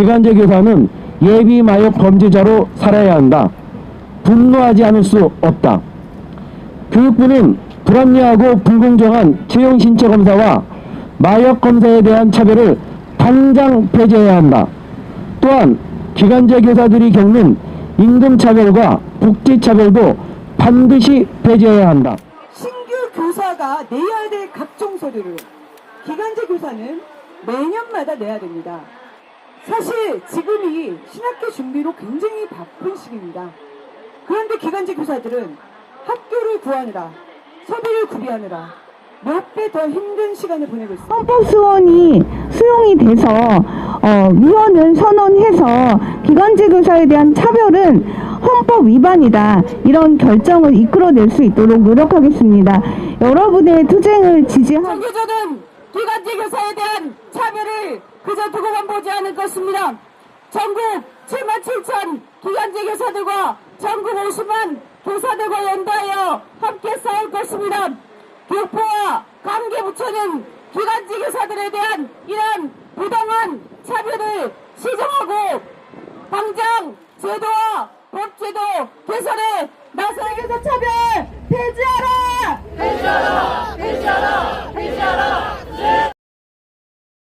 기간제 교사는 예비 마약 범죄자로 살아야 한다. 분노하지 않을 수 없다. 교육부는 불합리하고 불공정한 채용 신체 검사와 마약 검사에 대한 차별을 당장 폐지해야 한다. 또한 기간제 교사들이 겪는 임금 차별과 복지 차별도 반드시 폐지해야 한다. 신규 교사가 내야 될 각종 서류를 기간제 교사는 매년마다 내야 됩니다. 사실 지금이 신학기 준비로 굉장히 바쁜 시기입니다. 그런데 기간제 교사들은 학교를 구하느라 서비를 구비하느라 몇 배 더 힘든 시간을 보내고 있습니다. 헌법 수원이 수용이 돼서 어, 위원을 선언해서 기간제 교사에 대한 차별은 헌법 위반이다 이런 결정을 이끌어낼 수 있도록 노력하겠습니다. 여러분의 투쟁을 지지하. 정교조는 가사에 대한 차별을 그저 두고만 보지 않을 것입니다. 전국 7만 7천 기간제 교사들과 전국 50만 교사들과 연대하여 함께 싸울 것입니다. 교포와 관계부처는 기간제 교사들에 대한 이러한 부당한 차별을 시정하고 당장 제도와 법제도 개선에